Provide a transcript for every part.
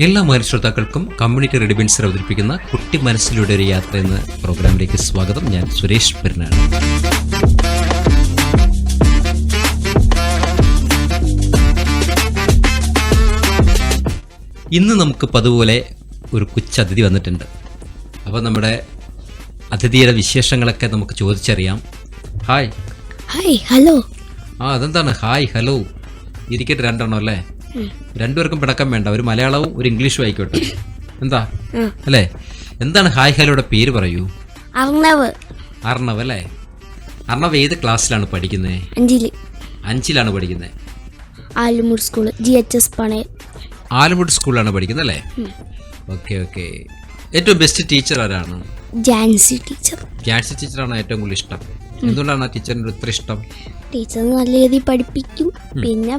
എല്ലാ മനശ്രോതാക്കൾക്കും കമ്മ്യൂണിറ്റി റെഡിബിൻസർ അവതരിപ്പിക്കുന്ന കുട്ടി മനസ്സിലൂടെ ഒരു യാത്ര എന്ന പ്രോഗ്രാമിലേക്ക് സ്വാഗതം. ഞാൻ സുരേഷ് പെരുന്നാണ് ഇന്ന് നമുക്ക് പതുപോലെ ഒരു കൊച്ചതിഥി വന്നിട്ടുണ്ട്. അപ്പോൾ നമ്മുടെ അതിഥിയുടെ വിശേഷങ്ങളൊക്കെ നമുക്ക് ചോദിച്ചറിയാം. ഹായ്. Hi hello. ആ അതെന്താണ്? Hi hello. ഇരിക്കട്ടെ രണ്ടെണ്ണം അല്ലേ? രണ്ടുപേർക്കും പിണക്കം വേണ്ട. ഒരു മലയാളവും ഒരു ഇംഗ്ലീഷും ആയിക്കോട്ടെ. എന്താ? അല്ലേ? എന്താണ് ഹായ് ഹലോയുടെ പേര് പറയൂ? അർണവ്. അർണവ് അല്ലേ? അർണവ് ഏത് ക്ലാസ്സിലാണ് പഠിക്കുന്നത് അഞ്ചിൽ. അഞ്ചിലാണ് പഠിക്കുന്നത് Alumood school G H S പണയ. ആലുമുട് സ്കൂളിലാണ് പഠിക്കുന്നത് അല്ലേ? Okay okay. ഏറ്റവും ബെസ്റ്റ് ടീച്ചർ ആരാണ്? ജാൻസി ടീച്ചർ. ജാൻസി ടീച്ചറാണ് ഏറ്റവും കൂടുതൽ ഇഷ്ടം. എന്തുകൊണ്ടാണ് ആ ടീച്ചറിന് ഇത്ര ഇഷ്ടം ടീച്ചർ നല്ല രീതിയിൽ പഠിപ്പിക്കും. പിന്നെ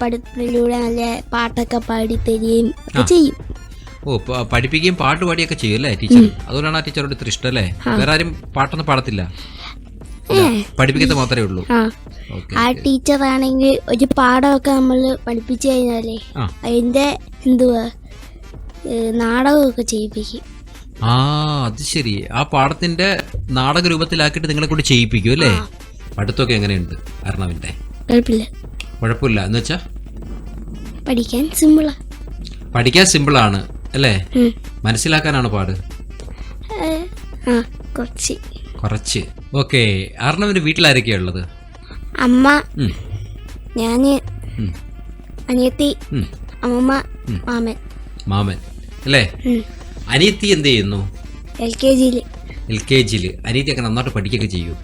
പഠിത്തത്തിലൂടെ നല്ല പാട്ടൊക്കെ പാടി തരികയും ഒക്കെ ചെയ്യും. ഓ പഠിപ്പിക്കുകയും പാട്ട് പാടിയൊക്കെ ചെയ്യും അല്ലേ ടീച്ചർ? അതുകൊണ്ടാണ് ആ ടീച്ചറോട് ഇത്ര ഇഷ്ടം അല്ലേ? വേറെ ആരും പാട്ടൊന്നും പാടത്തില്ല. പഠിപ്പിക്കത്തെ പഠിപ്പിക്കുന്നത് മാത്രമേ ഉള്ളൂ. ആ. ടീച്ചർ ആണെങ്കിൽ ഒരു പാഠമൊക്കെ നമ്മൾ പഠിപ്പിച്ചു കഴിഞ്ഞാലേ അതിന്റെ എന്തുവാ നാടകമൊക്കെ ചെയ്യിപ്പിക്കും. ആ അത് ശരി. ആ പാടത്തിന്റെ നാടക രൂപത്തിലാക്കിട്ട് നിങ്ങളെ കൂടി ചെയ്യിപ്പിക്കും അല്ലേ? പഠിത്തമൊക്കെ എങ്ങനെയുണ്ട് അർണവിന്റെ കുഴപ്പമില്ല. കുഴപ്പമില്ല. എന്ന് വെച്ചാ? പഠിക്കാൻ സിമ്പിളാ പഠിക്കാൻ സിമ്പിളാണ് അല്ലേ? മനസ്സിലാക്കാനാണ് പാട്? കുറച്ച്. കുറച്ച്. ഓക്കെ. അർണവിന്റെ വീട്ടിലാരൊക്കെയാ ഉള്ളത്? അമ്മ ഞാൻ അനിയത്തി അമ്മ മാമൻ. മാമൻ. അല്ലേ? അനിയത്തി എന്ത് ചെയ്യുന്നു? എൽ കെ ജിയിൽ. എൽ കെ ജിയിൽ. അനിയത്തിയൊക്കെ നന്നായിട്ട് പഠിക്കുകയൊക്കെ ചെയ്യൂ.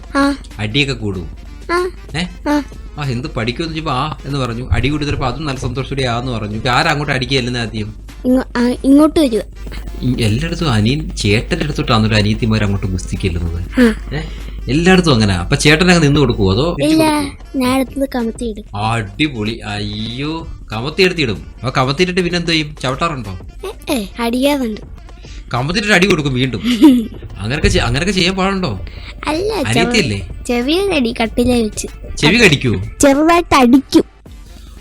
അടിയൊക്കെ കൂടും. ആ. ഏ? ആ. ആ എന്ത് പഠിക്കുമെന്ന് ചോദിച്ചപ്പോ ആ എന്ന് പറഞ്ഞു. അടി കൊടുത്തപ്പോൾ അതും നല്ല സന്തോഷത്തോടെ ആന്ന് പറഞ്ഞു. ആരാ അങ്ങോട്ട് അടിക്കുകയല്ലെന്ന് ആദ്യം? ഇങ്ങോട്ട് വരിക. എല്ലായിടത്തും അനിയൻ ചേട്ടന്റെ ഒരു അനിയത്തിമാർ അങ്ങോട്ട് ഗുസ്തിക്കല്ലുന്നത് എല്ലായിടത്തും അങ്ങനെ. അപ്പൊ ചേട്ടനൊക്കെ നിന്ന് കൊടുക്കുവോ അതോ അടിപൊളി. അയ്യോ കമത്തി എടുത്തിടും. അപ്പൊ കമത്തിട്ട് പിന്നെന്തോ ചെയ്യും? ചവിട്ടാറുണ്ടോ? ഏ, കമത്തിട്ടിട്ട് അടി കൊടുക്കും വീണ്ടും. അങ്ങനൊക്കെ അങ്ങനൊക്കെ ചെയ്യാൻ പാടുണ്ടോ? അനിയത്തിയല്ലേ? അടി കട്ടില വെച്ച്. ചെവി കടിക്കൂ? ചെറുതായിട്ട് അടിക്കും.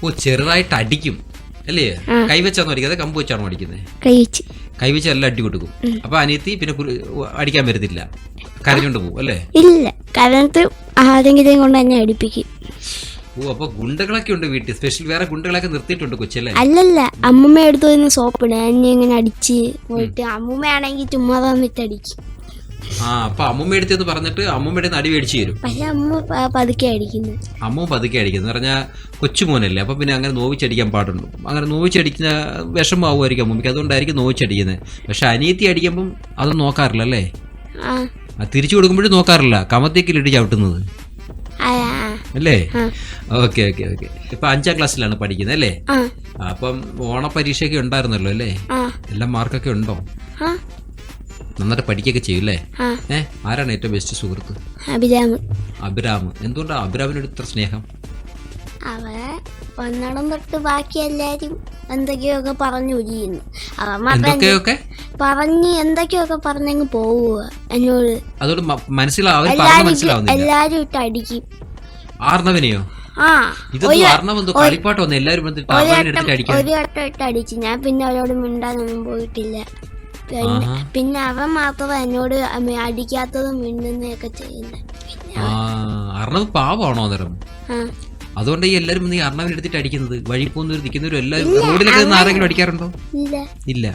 ഓ ചെറുതായിട്ട് അടിക്കും. അല്ലേ? കൈ കൈവച്ചാണോ അടിക്കുന്നത് കമ്പ് വെച്ചാണോ അടിക്കുന്നത് കൈ വെച്ച്. കൈവച്ച് എല്ലാം അടി കൊടുക്കും. അപ്പൊ അനിയത്തി പിന്നെ അടിക്കാൻ വരുന്നില്ല കരഞ്ഞോണ്ട് പോകും അല്ലേ? ഇല്ല. കരഞ്ഞിട്ട് ആരെങ്കിലും കൊണ്ട് തന്നെ അടിപ്പിക്കും. ഓ അപ്പൊ ഗുണ്ടകളൊക്കെ ഉണ്ട് വീട്ടിൽ. സ്പെഷ്യൽ വേറെ ഗുണ്ടകളൊക്കെ നിർത്തിയിട്ടുണ്ട് കൊച്ചല്ലേ? അല്ലല്ല അമ്മമ്മ എടുത്തു വരുന്ന സോപ്പ് ഞാൻ ഇങ്ങനെ അടിച്ച് പോയിട്ട് അമ്മൂമ്മയാണെങ്കിൽ ചുമ്മാ തന്നിട്ട് അടിക്കും. ആ അപ്പൊ അമ്മൂമ്മ എടുത്തെന്ന് പറഞ്ഞിട്ട് അമ്മൂമ്മയുടെ അടി മേടിച്ചു തരും. പക്ഷെ അമ്മ പ- പതുക്കെ അടിക്കുന്നു. അമ്മ പതുക്കെ അടിക്കുന്നു എന്ന് പറഞ്ഞാൽ കൊച്ചുമോനല്ലേ? അപ്പൊ പിന്നെ അങ്ങനെ നോവിച്ചടിക്കാൻ പാടുള്ളൂ അങ്ങനെ നോവിച്ചടിക്കുന്ന വിഷമാവുമായിരിക്കും അമ്മൂമ്മയ്ക്ക്. അതുകൊണ്ടായിരിക്കും നോവിച്ചടിക്കുന്നത്. പക്ഷെ അനിയത്തി അടിക്കുമ്പം അതൊന്നും നോക്കാറില്ല അല്ലേ ആ. ആ തിരിച്ചു കൊടുക്കുമ്പോഴും നോക്കാറില്ല. കമത്തേക്കിലിട്ട് ചവിട്ടുന്നത്. അല്ലേ? Okay okay okay. ഇപ്പൊ അഞ്ചാം ക്ലാസ്സിലാണ് പഠിക്കുന്നത് അല്ലേ? അപ്പം ഓണ അപ്പം ഓണപരീക്ഷയൊക്കെ ഉണ്ടായിരുന്നല്ലോ അല്ലേ? എല്ലാം മാർക്കൊക്കെ ഉണ്ടോ? നന്നായിട്ട് പഠിക്കുകയൊക്കെ ചെയ്യും അല്ലേ? ഏ ആരാണ് ഏറ്റവും ബെസ്റ്റ് സുഹൃത്ത്? അഭിരാമ്. അഭിരാം എന്തുകൊണ്ടാണ് അഭിരാമിനോട് ഇത്ര സ്നേഹം? അവ ഒന്നടം തൊട്ട് ബാക്കി എല്ലാരും എന്തൊക്കെയൊക്കെ പറഞ്ഞു ചെയ്യുന്നു. അവ മാത്രം എന്തൊക്കെയൊക്കെ? പറഞ്ഞ് എന്തൊക്കെയൊക്കെ പറഞ്ഞങ്ങ് പോവുക എന്നോട്. അതുകൊണ്ട് മ- മനസ്സിലാ അവർ പറഞ്ഞ എല്ലാരും മനസ്സിലാവുന്നില്ല. എല്ലാരും ഇട്ട് അടിക്കും. ആർണവനെയോ? ഇതൊന്നും ആർണവ് എന്തോ കളിപ്പാട്ട് എല്ലാരും വന്നിട്ട് എടുത്തിട്ട് അടിക്കാൻ. ഒരു ഇട്ട് അടിച്ചു. ഞാൻ പിന്നെ അവരോട് മിണ്ടാനൊന്നും പോയിട്ടില്ല. പിന്നെ പിന്നെ അവൻ മാത്രം എന്നോട് അമ്മ അടിക്കാത്തതും മിണ്ടുന്നതൊക്കെ ചെയ്യുന്നത് ആ അർണവ് പാവാണോ അന്നേരം? ആ. അതുകൊണ്ട് ഈ എല്ലാരും വന്ന് ഈ അർണവിനെ എടുത്തിട്ട് അടിക്കുന്നത്? വഴി പോകുന്നവർ നിൽക്കുന്നവരും എല്ലാവരും റോഡിലൊക്കെ നിന്ന് ആരെങ്കിലും അടിക്കാറുണ്ടോ? ഇല്ല. ഇല്ല.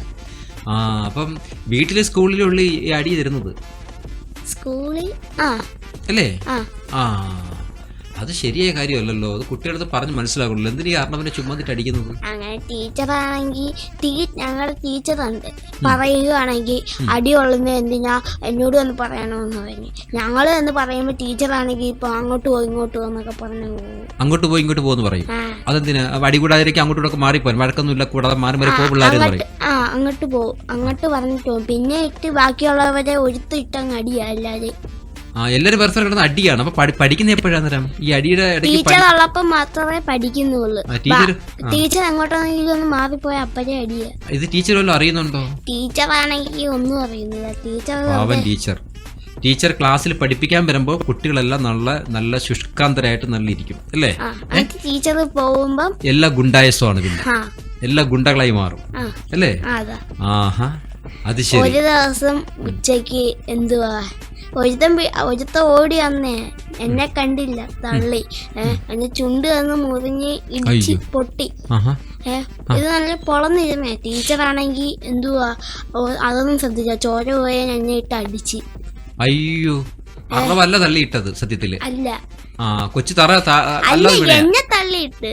ആ അപ്പം വീട്ടിലെ സ്കൂളിലുള്ള ഈ അടി തരുന്നത്? സ്കൂളിൽ ആ. അല്ലേ? ആ. ആ. അത് ശരിയായ കാര്യമല്ലല്ലോ. അത് കുട്ടികളത് പറഞ്ഞ് മനസ്സിലാകുള്ളൂ. എന്തിനു ഈ അർണവിനെ ചുമ്മാതിട്ട് അടിക്കുന്നത്? അങ്ങനെ ടീച്ചറാണെങ്കിൽ ഞങ്ങളുടെ ടീച്ചറുണ്ട്. പറയുകയാണെങ്കിൽ അടിയുള്ളത് എന്തിനാ എന്നോട് വന്ന് പറയണമെന്ന് പറഞ്ഞു. ഞങ്ങൾ എന്ന് പറയുമ്പോൾ ടീച്ചറാണെങ്കിൽ ഇപ്പൊ അങ്ങോട്ട് പോയി ഇങ്ങോട്ട് പോകുന്നൊക്കെ പറഞ്ഞു അങ്ങോട്ട് പോയി ഇങ്ങോട്ട് പോകുന്നു പറയും. അതെന്തിനാ? അടി കൂടാതിരിക്കും അങ്ങോട്ടും ഇങ്ങോട്ട് മാറിപ്പോയി. വഴക്കൊന്നുമില്ല കൂടാതെ മാറി മാറി പോ പിള്ളേരെന്ന് പറയും. ആ അങ്ങോട്ട് പോകും അങ്ങോട്ട് പറഞ്ഞിട്ട് പോകും പിന്നെ ഇട്ട് ബാക്കിയുള്ളവരെ ഒഴുത്തിട്ടങ്ങ് അടിയല്ലാതെ ആ എല്ലാരും പരസ്പരം കിടന്ന് അടിയാണ്. അപ്പൊ പഠിക്കുന്ന എപ്പോഴാന്നേരം ഈ അടിയുടെ ടീച്ചർ ഉള്ളപ്പോ മാത്രമേ പഠിക്കുന്നുള്ളൂ. ടീച്ചർ ടീച്ചർ എങ്ങോട്ടാണെങ്കിലും ഒന്ന് മാറിപ്പോയ അപ്പഴേ അടിയ. ഇത് ടീച്ചർ വല്ലതും അറിയുന്നുണ്ടോ? ടീച്ചർ ആണെങ്കിൽ ഒന്നും അറിയുന്നില്ല. ടീച്ചർ അവൻ ടീച്ചർ ടീച്ചർ ക്ലാസ്സിൽ പഠിപ്പിക്കാൻ വരുമ്പോൾ കുട്ടികളെല്ലാം നല്ല നല്ല ശുഷ്കാന്തരായിട്ട് നല്ല ഇരിക്കും അല്ലേ ടീച്ചർ പോകുമ്പോ എല്ലാ ഗുണ്ടായസമാണ് പിന്നെ. എല്ലാ ഗുണ്ടകളായി മാറും. അല്ലേ? ആഹാ. അത് ശരി. ഒരു ദിവസം ഉച്ചയ്ക്ക് എന്തുവാ? ഒരുത്തൻ ഒരുത്ത ഓടി വന്നേ. എന്നെ കണ്ടില്ല തള്ളി. ഏ എന്നെ ചുണ്ട് വന്ന് മുറിഞ്ഞ് ഇടിച്ച്. പൊട്ടി. ഇത് നല്ല പൊളന്നിരുന്നേ. ടീച്ചറാണെങ്കിൽ എന്തുവാ? അതൊന്നും ശ്രദ്ധിച്ച ചോര പോയ എന്നെ ഇട്ട് അടിച്ച്. അയ്യോ. അറവല്ല തള്ളിയിട്ടത് സത്യത്തിൽ? അല്ല. ആ കൊച്ചു തറ? എന്നെ തള്ളിയിട്ട്.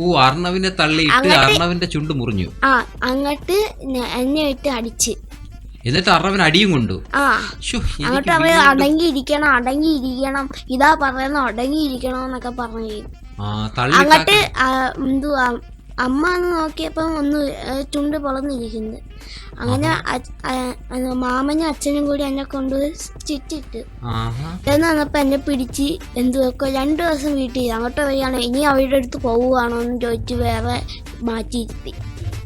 ഓ അർണവിനെ തള്ളിയിട്ട് അർണവിന്റെ ചുണ്ട് മുറിഞ്ഞു. ആ അങ്ങോട്ട് എന്നെ ഇട്ട് അടിച്ച്. എന്നിട്ട് അറവൻ അടിയും കൊണ്ടു. ആ. അങ്ങോട്ട് എനിക്ക് അങ്ങോട്ട് അവർ അടങ്ങിയിരിക്കണം അടങ്ങിയിരിക്കണം. ഇതാ പറയുന്ന അടങ്ങിയിരിക്കണം എന്നൊക്കെ പറഞ്ഞു. അങ്ങോട്ട് എന്തുവാ അമ്മ അന്ന് നോക്കിയപ്പം ഒന്ന് ചുണ്ട് പൊളന്നിരിക്കുന്നു. അങ്ങനെ മാമനും അച്ഛനും കൂടി എന്നെ കൊണ്ടുപോയി ചുറ്റിട്ട്. എന്ന് വന്നപ്പോ എന്നെ പിടിച്ച് എന്തുവൊക്കെ രണ്ടു ദിവസം വീട്ടിൽ അങ്ങോട്ട് വരികയാണ് ഇനി അവരുടെ അടുത്ത് പോവുകയാണോ? എന്ന് ചോദിച്ച് വേറെ മാറ്റിയിരുത്തി.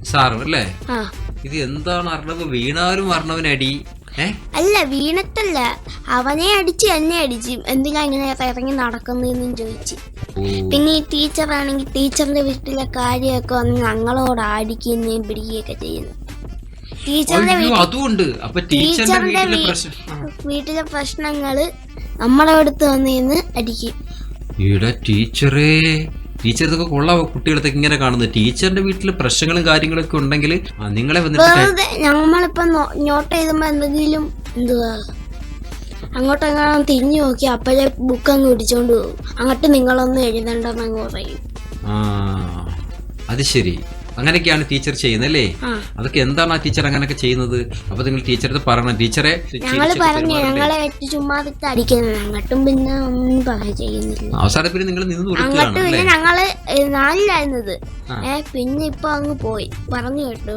സാറും അല്ലേ? ആ. ഇത് എന്താണ് അർണവ് വീണാലും അർണവനടി അല്ല വീണത്തല്ല. അവനെ അടിച്ച് എന്നെ അടിച്ച്. എന്തിനാ ഇങ്ങനെ ഇറങ്ങി നടക്കുന്നതെന്നും ചോദിച്ചു. പിന്നെ ഈ ടീച്ചറാണെങ്കിൽ ടീച്ചറിന്റെ വീട്ടിലെ കാര്യമൊക്കെ വന്ന് ഞങ്ങളോട് അടിക്കുകയും പിടിക്കുകയൊക്കെ ചെയ്യുന്നു. ടീച്ചറിന്റെ ടീച്ചറിന്റെ വീട്ടിലെ പ്രശ്നങ്ങൾ നമ്മളെ അടുത്ത് വന്നിന്ന് അടിക്കും. ടീച്ചറേ ടീച്ചർ കൊള്ളാം. കുട്ടികളത്തൊക്കെ ഇങ്ങനെ കാണുന്നത്. ടീച്ചറിന്റെ വീട്ടിൽ പ്രശ്നങ്ങളും കാര്യങ്ങളൊക്കെ ഉണ്ടെങ്കിൽ നിങ്ങളെ വന്നിട്ട് ഞമ്മളിപ്പോ നോട്ട് എഴുതുമ്പോ എന്തെങ്കിലും എന്തുവാ? അങ്ങോട്ടെങ്ങാനും തിരിഞ്ഞു നോക്കി അപ്പോഴേ ബുക്ക് അങ്ങ് പിടിച്ചോണ്ട് പോകും. അങ്ങോട്ട് നിങ്ങളൊന്നും എഴുതണ്ടെന്ന് അങ്ങ് പറയും. ആ അത് ശരി. അങ്ങനെയൊക്കെയാണ് ടീച്ചർ ചെയ്യുന്നത് അല്ലേ? അതൊക്കെ എന്താണ് ആ ടീച്ചർ അങ്ങനെയൊക്കെ ചെയ്യുന്നത്? അപ്പൊ നിങ്ങൾ ടീച്ചറെ പറയണം. ടീച്ചറെ അവസാനം പിന്നെ നിങ്ങൾ നിന്ന് കൊടുക്കുകയാണ് ഞങ്ങൾ നാലിലായിരുന്നത്. ആ. പിന്നെ ഇപ്പൊ അങ്ങ് പോയി. പറഞ്ഞു കേട്ടോ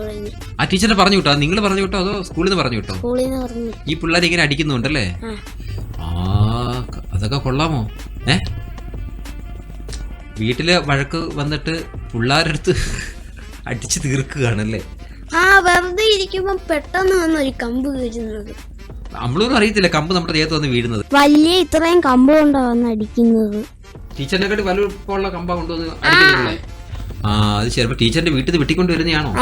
ആ ടീച്ചറെ പറഞ്ഞു വിട്ടോ? നിങ്ങൾ പറഞ്ഞു വിട്ടോ? അതോ സ്കൂളിൽ നിന്ന് പറഞ്ഞു വിട്ടോ? സ്കൂളിൽ നിന്ന് പറഞ്ഞു ഈ പിള്ളേർ ഇങ്ങനെ അടിക്കുന്നുണ്ടല്ലേ ആ. ആ അതൊക്കെ കൊള്ളാമോ? ഏ? വീട്ടിൽ വഴക്ക് വന്നിട്ട് പിള്ളേരെടുത്ത് അടിച്ചു തീർക്കുകയാണല്ലേ? ആ വെറുതെ ഇരിക്കുമ്പോ പെട്ടെന്ന് വന്ന് ഒരു കമ്പ് വീഴുന്നത്. നമ്മളൊന്നും അറിയത്തില്ല കമ്പ് നമ്മുടെ ദേഹത്ത് വന്ന് വീഴുന്നത്. വലിയ ഇത്രയും കമ്പ് കൊണ്ടാണ് വന്ന് അടിക്കുന്നത്. ടീച്ചറിനെ കാട്ടി വലുപ്പമുള്ള കമ്പ കൊണ്ടുവന്ന് അടിക്കുന്നില്ലേ ആ അത് ശരി അപ്പൊ ടീച്ചറിന്റെ വീട്ടിൽ നിന്ന് വെട്ടിക്കൊണ്ട് വരുന്നതാണോ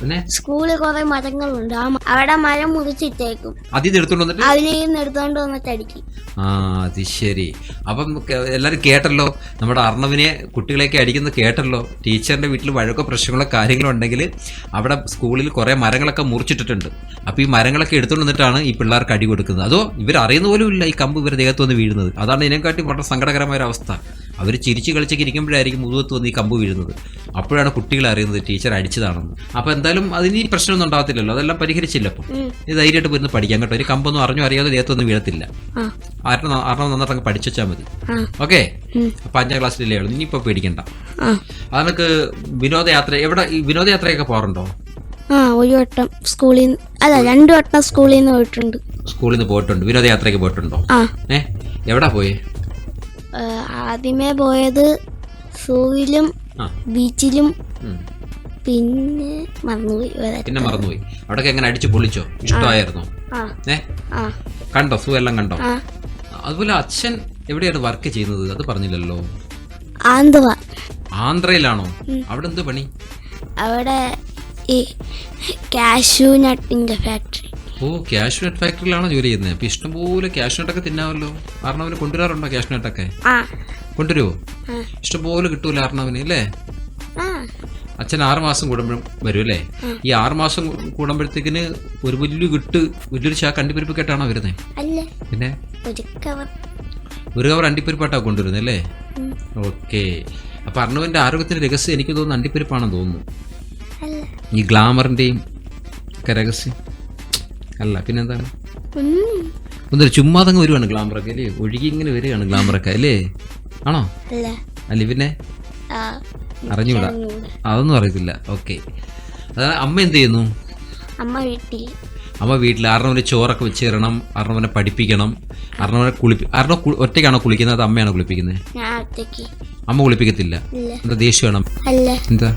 പിന്നെ? സ്കൂളിൽ കുറെ മരങ്ങളുണ്ട്. ആ മ- അവിടെ മരം മുറിച്ചിട്ടേക്കും. അതിൽ നിന്ന് എടുത്തോണ്ട് വന്നിട്ട്? എടുത്തോണ്ട് വന്നിട്ട് അടിക്കും. ആ അത് ശരി. അപ്പം എല്ലാരും കേട്ടല്ലോ? നമ്മുടെ അർണവിനെ കുട്ടികളെയൊക്കെ അടിക്കുന്നത് കേട്ടല്ലോ? ടീച്ചറിന്റെ വീട്ടിൽ വഴക്കോ പ്രശ്നങ്ങളോ കാര്യങ്ങളോ ഉണ്ടെങ്കിൽ അവിടെ സ്കൂളിൽ കുറെ മരങ്ങളൊക്കെ മുറിച്ചിട്ടിട്ടുണ്ട്. അപ്പൊ ഈ മരങ്ങളൊക്കെ എടുത്തുകൊണ്ട് വന്നിട്ടാണ് ഈ പിള്ളേർക്ക് അടി കൊടുക്കുന്നത്. അതോ ഇവർ അറിയുന്ന പോലും ഇല്ല ഈ കമ്പ് ഇവരുടെ ദേഹത്ത് വന്ന് വീഴുന്നത്. അതാണ് ഇതിനെക്കാട്ടി വളരെ സങ്കടകരമായ ഒരു അവസ്ഥ. അവർ ചിരിച്ച് കളിച്ചൊക്കെ ഇരിക്കുമ്പോഴായിരിക്കും മുതുകത്ത് വന്ന് ഈ കമ്പ് വീഴുന്നത്. അപ്പോഴാണ് കുട്ടികൾ അറിയുന്നത് ടീച്ചർ അടിച്ചതാണെന്ന്. അപ്പൊ എന്തായാലും അതിന് ഈ പ്രശ്നമൊന്നും ഉണ്ടാകത്തില്ലല്ലോ. അതെല്ലാം പരിഹരിച്ചില്ല അപ്പം. ഇത് ധൈര്യമായിട്ട് പോയിരുന്ന് പഠിക്കാൻ കേട്ടോ. ഒരു കമ്പൊന്നും അറിഞ്ഞോ അറിയാതെ ദേഹത്തൊന്നും വീഴത്തില്ല. ആരണം ആരണം നന്നായിട്ട് അങ്ങ് പഠിച്ചു വെച്ചാൽ മതി ഓക്കെ. അപ്പൊ അഞ്ചാം ക്ലാസ്സിലല്ലേ ഉള്ളൂ. ഇനിയിപ്പോ പേടിക്കണ്ട. അതൊക്കെ വിനോദയാത്ര എവിടെ ഈ വിനോദയാത്രയൊക്കെ പോകാറുണ്ടോ? ആ ഒരു വട്ടം സ്കൂളിൽ നിന്ന് അല്ല രണ്ടു വട്ടം സ്കൂളിൽ നിന്ന് പോയിട്ടുണ്ട്. സ്കൂളിൽ നിന്ന് പോയിട്ടുണ്ട്. വിനോദയാത്രയ്ക്ക് പോയിട്ടുണ്ടോ? ഏ? എവിടാ പോയേ? ആദ്യമേ പോയത് സൂവിലും ബീച്ചിലും പിന്നെ മറന്നുപോയി പിന്നെ മറന്നുപോയി. അവിടെ എങ്ങനെ അടിച്ചു പൊളിച്ചോ? ഇഷ്ടമായിരുന്നു ഏ? കണ്ടോ? സൂ എല്ലാം കണ്ടോ അതുപോലെ അച്ഛൻ എവിടെയാണ് വർക്ക് ചെയ്യുന്നത്? അത് പറഞ്ഞില്ലല്ലോ. ആന്ധ്ര. ആന്ധ്രയിലാണോ? അവിടെ എന്ത് പണി? അവിടെ ഈ കാഷ്യൂ നട്ടിന്റെ ഫാക്ടറി ഓ ക്യാഷ് നെറ്റ് ഫാക്ടറിയിലാണോ ജോലി ചെയ്യുന്നത് അപ്പൊ ഇഷ്ടംപോലെ ക്യാഷ് നട്ടൊക്കെ തിന്നാമല്ലോ അർണവന് കൊണ്ടുവരാറുണ്ടോ ക്യാഷ് നട്ടൊക്കെ ആ. കൊണ്ടുവരുമോ. ഇഷ്ടംപോലെ കിട്ടൂല അർണവന് അല്ലേ? അച്ഛൻ ആറ് മാസം കൂടുമ്പോഴും വരും അല്ലേ? ഈ ആറ് മാസം കൂടുമ്പോഴത്തേക്കിന് ഒരു വലിയ കിട്ട് വലിയൊരു ചാ കണ്ടിപ്പരിപ്പ് കേട്ടാണോ വരുന്നത് പിന്നെ? ഒരു കവർ അണ്ടിപ്പരിപ്പാട്ടാ കൊണ്ടുവരുന്നത് അല്ലേ. ഓക്കെ. അപ്പൊ അർണവിന്റെ ആരോഗ്യത്തിന്റെ രഹസ്യം എനിക്ക് തോന്നുന്നു അണ്ടിപ്പരിപ്പാണെന്ന് തോന്നുന്നു. ഈ ഗ്ലാമറിന്റെയും ഒക്കെ രഹസ്യം. അല്ല പിന്നെന്താണ്. ഒന്നൊരു ചുമ്മാതങ്ങ് വരുവാണ് ഗ്ലാമറൊക്കെ അല്ലേ? ഒഴുകി ഇങ്ങനെ വരികയാണ് ഗ്ലാമറൊക്കെ അല്ലേ? ആണോ? അല്ല. പിന്നെ? അറിഞ്ഞൂടാ. അതൊന്നും അറിയത്തില്ല. ഓക്കെ. അമ്മ എന്ത് ചെയ്യുന്നു? അമ്മ വീട്ടിൽ. അമ്മ വീട്ടിൽ അർണവന് ചോറൊക്കെ വെച്ച് തരണം അർണവനെ പഠിപ്പിക്കണം അർണവനെ കുളിപ്പി അർണവ ഒറ്റയ്ക്കാണോ കുളിക്കുന്നത് അത് അമ്മയാണോ കുളിപ്പിക്കുന്നത് അമ്മ കുളിപ്പിക്കത്തില്ല. എന്താ ദേഷ്യമാണ് എന്താ?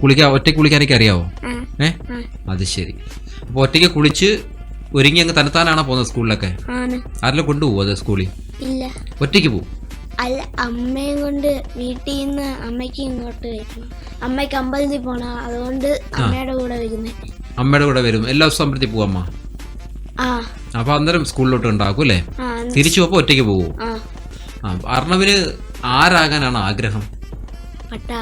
കുളിക്കാൻ ഒറ്റ കുളിക്കാനൊക്കെ അറിയാവോ ഏ? അത് ശരി. അപ്പൊ ഒറ്റയ്ക്ക് കുളിച്ച് ഒരുങ്ങി അങ്ങ് തനത്താനാണോ പോകുന്നത് സ്കൂളിലൊക്കെ? ആരെല്ലാം കൊണ്ടുപോകുമോ അത് സ്കൂളിൽ? ഒറ്റയ്ക്ക് പോകും അല്ല അമ്മയും കൊണ്ട് വീട്ടിൽ നിന്ന് അമ്മയ്ക്ക് ഇങ്ങോട്ട് വരണം അമ്മയ്ക്ക് അമ്പലത്തിൽ പോണ. അതുകൊണ്ട് അമ്മയുടെ കൂടെ വരുന്നേ. അമ്മയുടെ കൂടെ വരും. എല്ലാ ദിവസവും അമ്പലത്തിൽ പോവാം അമ്മ? ആ. അപ്പോൾ അന്നേരം സ്കൂളിലോട്ട് ഉണ്ടാക്കും അല്ലേ? തിരിച്ചു പോപ്പോ ഒറ്റയ്ക്ക് പോകും അർണവിന് ആരാകാനാണ് ആഗ്രഹം? പട്ടാ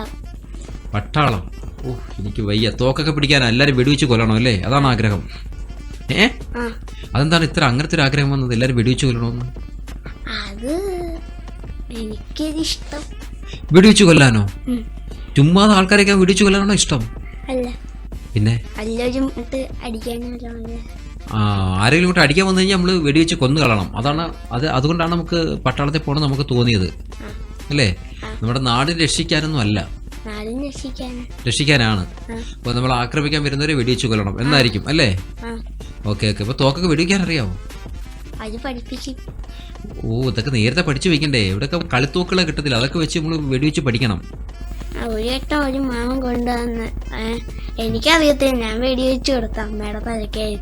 പട്ടാളം. ഓ എനിക്ക് വയ്യ. തോക്കൊക്കെ പിടിക്കാൻ എല്ലാരും വെടിവെച്ച് കൊല്ലണം അല്ലേ? അതാണ് ആഗ്രഹം. ഏ? അതെന്താണ് ഇത്ര അങ്ങനത്തെ ഒരു ആഗ്രഹം വന്നത്? എല്ലാരും വെടിവെച്ച് കൊല്ലണമെന്ന് അത് വെടിവെച്ച് കൊല്ലാനോ. ചുമ്മാതെ ആൾക്കാരെയൊക്കെ വെടിവെച്ച് കൊല്ലാനാണോ ഇഷ്ടം? പിന്നെ? ആ ആരെങ്കിലും ഇങ്ങോട്ട് അടിക്കാൻ വന്നു കഴിഞ്ഞാൽ നമ്മൾ വെടിവെച്ച് കൊന്നു കളയണം അതാണ് അത് അതുകൊണ്ടാണ് നമുക്ക് പട്ടാളത്തിൽ പോകണം നമുക്ക് തോന്നിയത്. അല്ലേ? നമ്മുടെ നാട് രക്ഷിക്കാനൊന്നും അല്ല. രക്ഷിക്കാനാണ്. അപ്പൊ അപ്പോൾ നമ്മൾ ആക്രമിക്കാൻ വരുന്നവരെ വെടിവെച്ച് കൊല്ലണം. എന്നായിരിക്കും അല്ലേ? Okay okay. അപ്പോൾ തോക്കൊക്കെ വെടിവെക്കാൻ അറിയാമോ അത് പഠിപ്പിക്കും. ഓ ഇതൊക്കെ നേരത്തെ പഠിച്ചു വെക്കണ്ടേ? ഇവിടെയൊക്കെ കളിത്തൂക്കളെ കിട്ടത്തില്ല. അതൊക്കെ വെച്ച് നമ്മൾ വെടിവെച്ച് പഠിക്കണം. ഒരു വട്ടം ഒരു മാമൻ കൊണ്ടുവന്ന് എനിക്കറിയത്തില്ല. ഞാൻ വെടിവെച്ച് കൊടുത്ത അമ്മയുടെ തലക്കായി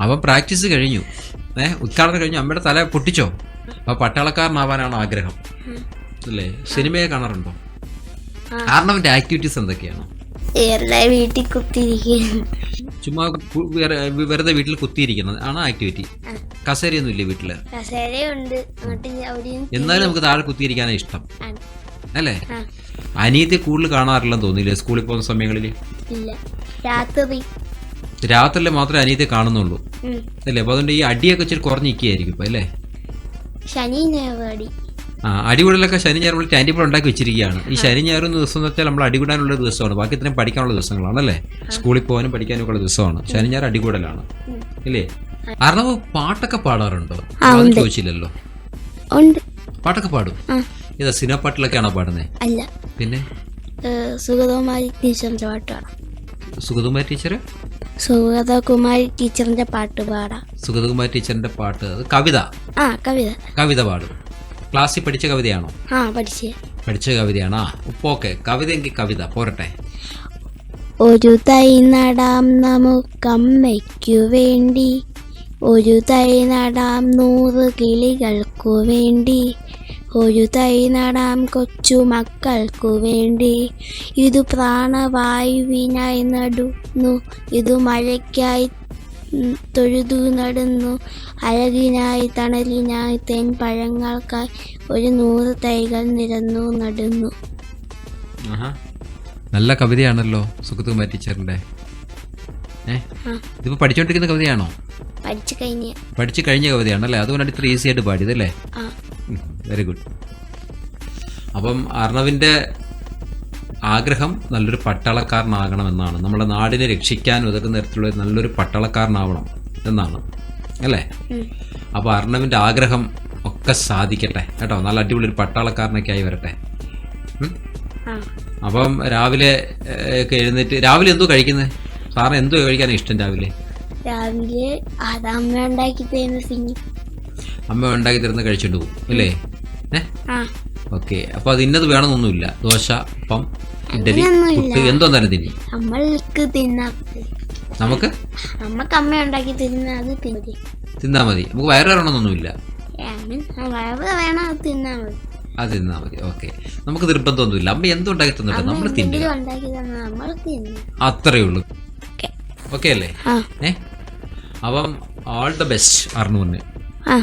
അവൻ പ്രാക്ടീസ് കഴിഞ്ഞു. ഏഹ് ഉദ്ഘാടനം കഴിഞ്ഞു. അമ്മയുടെ തല പൊട്ടിച്ചോ? അപ്പൊ പട്ടാളക്കാരനാവാനാണ് ആഗ്രഹം. അല്ലേ? സിനിമയെ കാണാറുണ്ടോ? ആർണവന്റെ ആക്ടിവിറ്റീസ് എന്തൊക്കെയാണ്? വീട്ടിൽ കുത്തിരിക്കുന്നു ചുമ്മാ വെറുതെ വീട്ടിൽ കുത്തിയിരിക്കുന്നത്. ആണ് ആക്ടിവിറ്റി. കസേരയൊന്നും ഇല്ലേ വീട്ടിൽ? കസേരയുണ്ട്. എന്നാലും നമുക്ക് താഴെ കുത്തിയിരിക്കാനാണ് ഇഷ്ടം. അല്ലേ? അനിയത്തെ കൂടുതൽ കാണാറില്ലെന്ന് തോന്നിയില്ലേ സ്കൂളിൽ പോകുന്ന സമയങ്ങളിൽ? രാത്രി രാത്രിയിൽ മാത്രമേ അനിയത്തെ കാണുന്നുള്ളൂ. അല്ലേ? അപ്പൊ അതുകൊണ്ട് ഈ അടിയൊക്കെ ഇച്ചിരി കുറഞ്ഞിരിക്കുകയായിരിക്കും അല്ലേ? ശനി അടികൂടലൊക്കെ ശനി ഞായർ ടൈം ടേബിൾ ഉണ്ടാക്കി വെച്ചിരിക്കുകയാണ്. ഈ ശനി ഞായർ ദിവസം എന്ന് വെച്ചാൽ നമ്മൾ അടികൂടാനുള്ള ദിവസമാണ്. ബാക്കി ഇത്രയും പഠിക്കാനുള്ള ദിവസങ്ങളാണ് അല്ലേ സ്കൂളിൽ പോകാനും പഠിക്കാനും ഉള്ള ദിവസമാണ്. ശനി ഞായർ അടികൂടലാണ്. ഇല്ലേ? അർണവ് പാട്ടൊക്കെ പാടാറുണ്ടോ? ചോദിച്ചില്ലല്ലോ. പാട്ടൊക്കെ പാടും? ഇതാ സിനിമ പാട്ടിലൊക്കെയാണോ പാടുന്നത് അല്ല. പിന്നെ? സുഗതകുമാരി ടീച്ചറിന്റെ പാട്ട് പാടാം സുഗതകുമാരി ടീച്ചർ സുഗതകുമാരി ടീച്ചറിന്റെ പാട്ട് പാടാം. സുഗതകുമാരി ടീച്ചറിന്റെ പാട്ട്. കവിത? ആ കവിത. കവിത പാടും. ക്ലാസ്സിൽ പഠിച്ച കവിതയാണോ? ആ പഠിച്ചേ. പഠിച്ച കവിതയാണോ. ഉപ്പോക്കെ കവിതയെങ്കിൽ കവിത പോരട്ടെ. ഒരു തൈ നടാം നമുക്കമ്മയ്ക്കു വേണ്ടി. ഒരു തൈ നടാം നൂറ് കിളികൾക്കു വേണ്ടി. ഒരു തൈ നടാം കൊച്ചു മക്കൾക്കു വേണ്ടി. ഇതു പ്രാണവായുവിനായി നടുന്നു. ഇതു മഴയ്ക്കായി തൊഴുതു നടന്നു അഴകിനായി തണലിനായി തേൻ പഴങ്ങൾക്കായി ഒരു നൂറ് തൈകൾ നിരന്നു നടന്നു. നല്ല കവിതയാണല്ലോ സുഗതകുമാരി ടീച്ചറിന്റെ ഇതിപ്പോ പഠിച്ചോണ്ടിരിക്കുന്ന കവിതയാണോ? പഠിച്ചു കഴിഞ്ഞ. പഠിച്ചു കഴിഞ്ഞ കവിതയാണല്ലേ? അതുകൊണ്ടാണ് ഇത്ര ഈസി ആയിട്ട് പാടിയതല്ലേ വെരി ഗുഡ് അപ്പം അർണവിന്റെ ആഗ്രഹം നല്ലൊരു പട്ടാളക്കാരനാകണം എന്നാണ് നമ്മുടെ നാടിനെ രക്ഷിക്കാൻ ഉതകുന്ന തരത്തിലുള്ള നല്ലൊരു പട്ടാളക്കാരനാവണം എന്നാണ്. അല്ലേ? അപ്പൊ അപ്പോൾ അർണവിന്റെ ആഗ്രഹം ഒക്കെ സാധിക്കട്ടെ കേട്ടോ. നല്ല അടിപൊളി ഒരു പട്ടാളക്കാരനൊക്കെ ആയി വരട്ടെ അപ്പം രാവിലെ ഒക്കെ എഴുന്നേറ്റ് രാവിലെ എന്തോ കഴിക്കുന്നത് സാറിന് എന്തോ കഴിക്കാനാണ് ഇഷ്ടം രാവിലെ? രാവിലെ അത് അമ്മ ഉണ്ടാക്കി തരുന്ന അമ്മ ഉണ്ടാക്കി തരുന്ന കഴിച്ചിട്ട് പോകും അല്ലേ? ഓക്കെ. അപ്പൊ അത് ഇന്നത് വേണമെന്നൊന്നുമില്ല. ദോശ അപ്പം ഇഡലി എന്തോ പുട്ട് എന്തോന്നാലും തിന്നി. നമ്മൾക്ക് തിന്നാ മതി. നമുക്ക്? അമ്മയ്ക്ക് അമ്മ ഉണ്ടാക്കി തരുന്ന അത് തിന്നി തിന്നാൽ മതി. നമുക്ക് വയറ് കയറണമെന്നൊന്നുമില്ല വയറ് വേണം അത് തിന്നാ മതി. അത് തിന്നാൽ മതി. ഓക്കെ. നമുക്ക് നിർബന്ധമൊന്നുമില്ല. അമ്മ എന്തുണ്ടാക്കി തന്നിട്ട് നമ്മൾ തിന്നുക തന്ന തിന്നു. അത്രേ ഉള്ളൂ. ഓക്കെ. അല്ലേ? ഏ? അപ്പം ഓൾ ദ ബെസ്റ്റ് അറിഞ്ഞു ആ.